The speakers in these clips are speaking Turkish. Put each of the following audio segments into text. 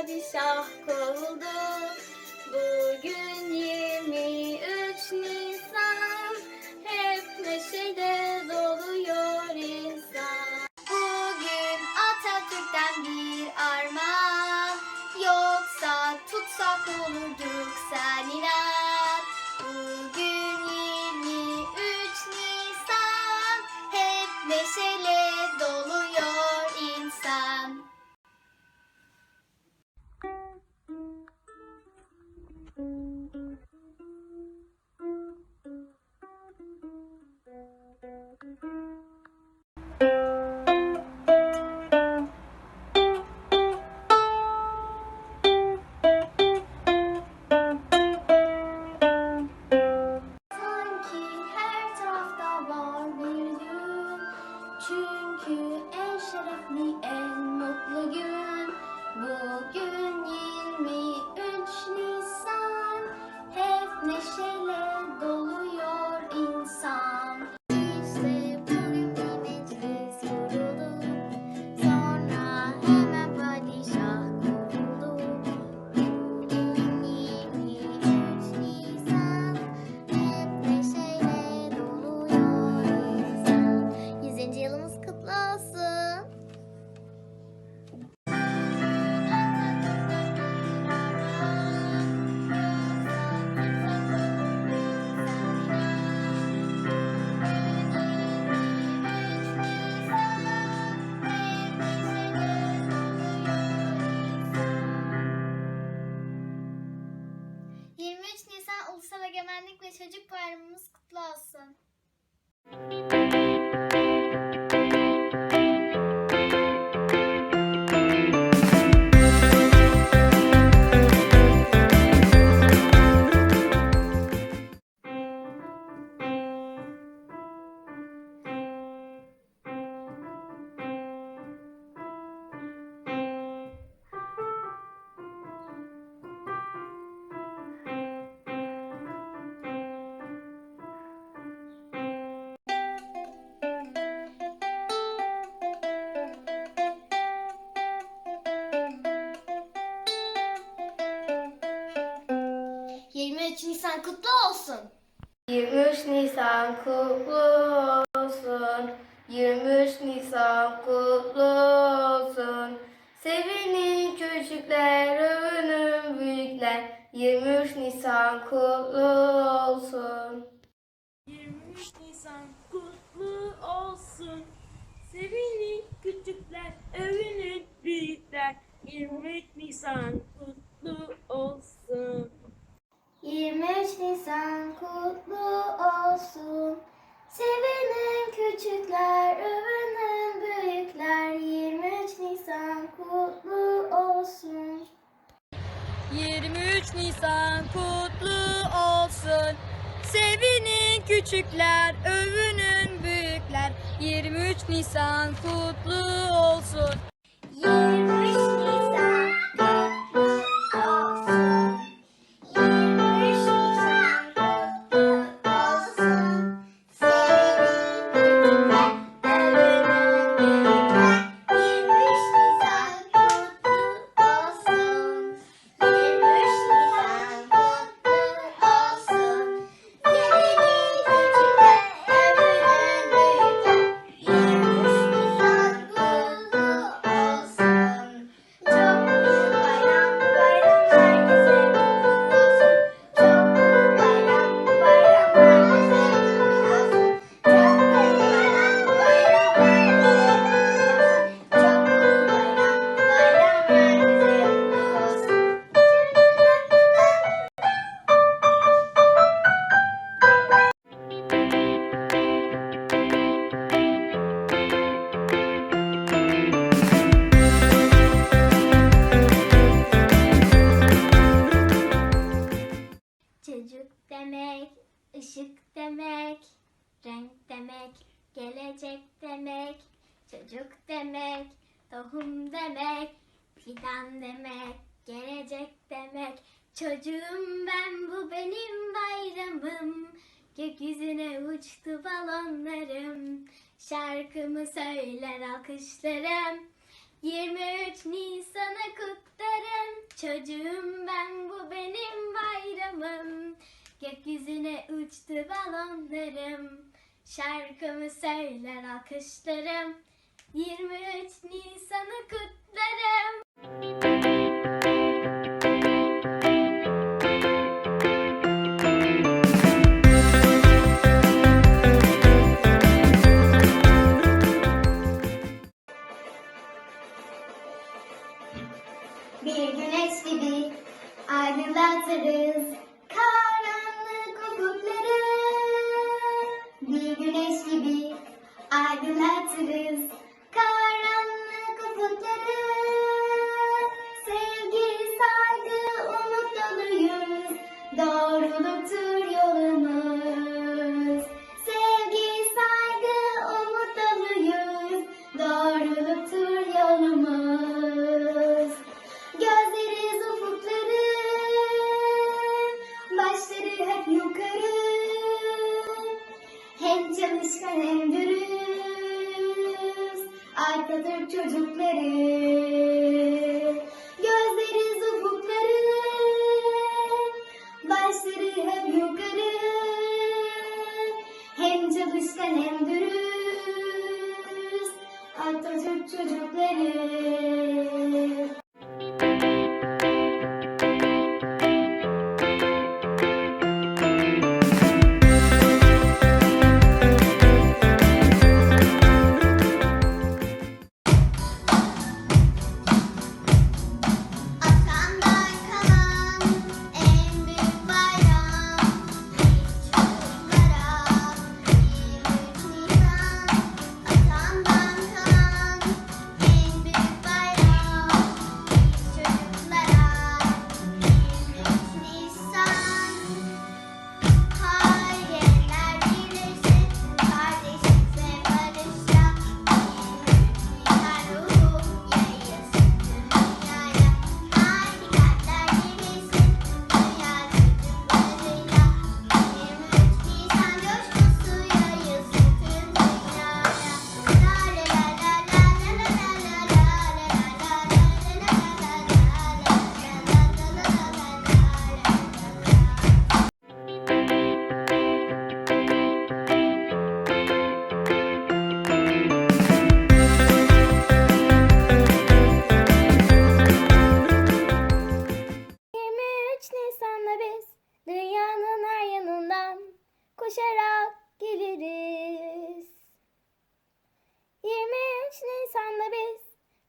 padişah kovuldu. Bugün 23 Nisan, hep neşede doluyor insan. Bugün Atatürk'ten bir armağan, yoksa tutsak olurduk sen inan. Çünkü en şerefli en mutlu gün Bugün 23 Nisan. Hep neşeyle Çocuk Bayramımız kutlu olsun. Nisan kutlu olsun. 23 Nisan kutlu olsun. 23 Nisan kutlu olsun. Sevinin küçükler, övünün büyükler. 23 Nisan kutlu olsun. 23 Nisan kutlu olsun. Sevinin küçükler, övünün büyükler. 23 Nisan kutlu olsun. 23 Nisan kutlu olsun. Sevinin küçükler, övünün büyükler. 23 Nisan kutlu olsun. 23 Nisan kutlu olsun. Sevinin küçükler, övünün büyükler. 23 Nisan kutlu olsun. Gelecek demek, çocuk demek, tohum demek, fidan demek, gelecek demek. Çocuğum ben bu benim bayramım. Gökyüzüne uçtu balonlarım. Şarkımı söyler alkışlarım. 23 Nisan'ı kutlarım. Çocuğum ben bu benim bayramım. Gökyüzüne uçtu balonlarım. Şarkımı söyler alkışlarım. 23 Nisan'ı kutlarım. Bir güneş gibi aydınlatırız aydınlatırız karanlık ufukları Sevgi, saygı, umut doluyuz Doğruluktur yolumuz. Sevgi, saygı, umut doluyuz Doğruluktur yolumuz. Gözleriz ufukları Başları hep yukarı. Hem çalışkan hem dürüst Harikadır çocukları.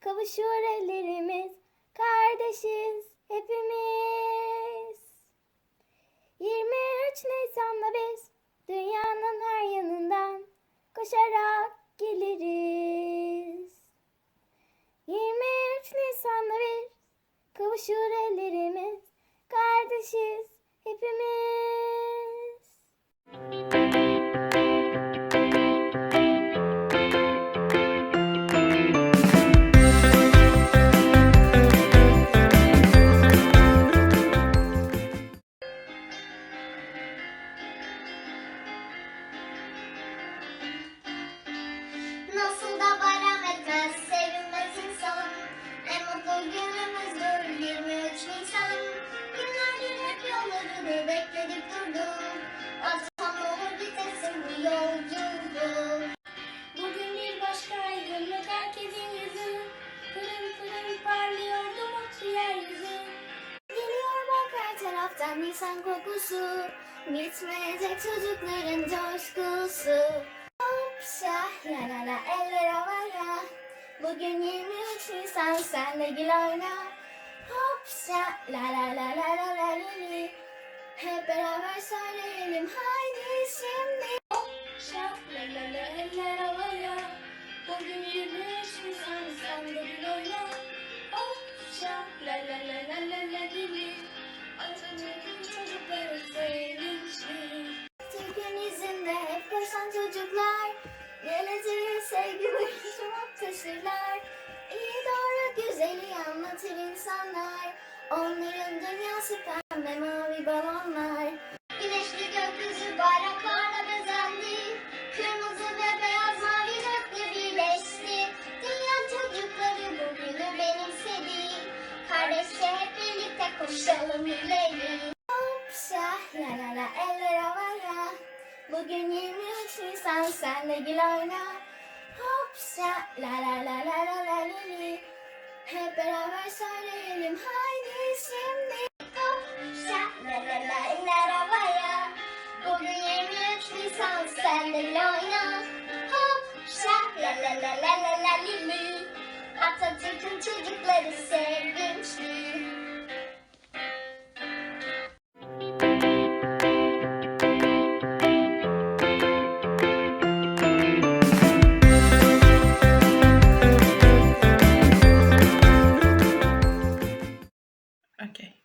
Kavuşur ellerimiz, kardeşiz hepimiz. 23 Nisan'da biz dünyanın her yanından koşarak geliriz. 23 Nisan'da bir kavuşur ellerimiz, kardeşiz hepimiz. Taraftan Nisan kokusu. Bitmeyecek çocukların coşkusu. Hopşa la la la eller havaya Bugün 23 Nisan sen de gül oyna Hopşa la la la la la la li Hep beraber söyleyelim sen de gül oyna Hopşa la la la la la la li Hep beraber söyleyelim haydi şimdi Hopşa la la la eller havaya Bugün 23 Nisan sen de gül oyna Hopşa la la la la la la li li Atatürk'ün çocukları sevinçli Okay.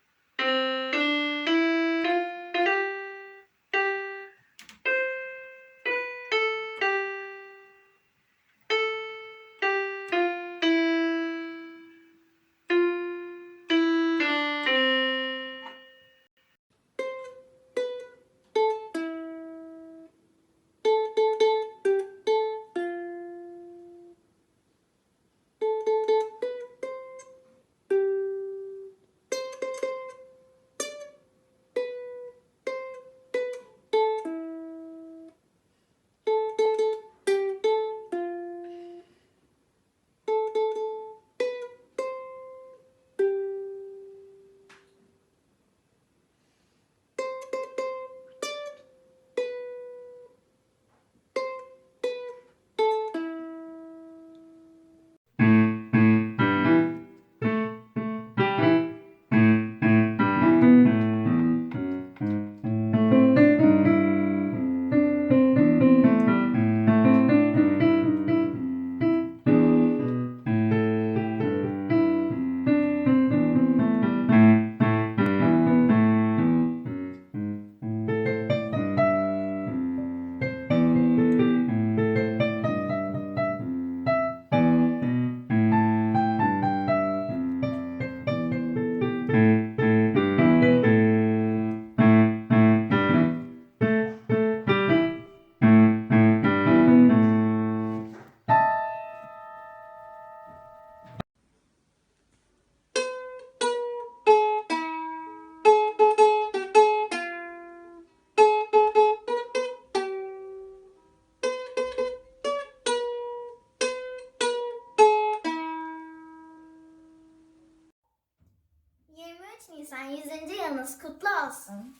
Awesome.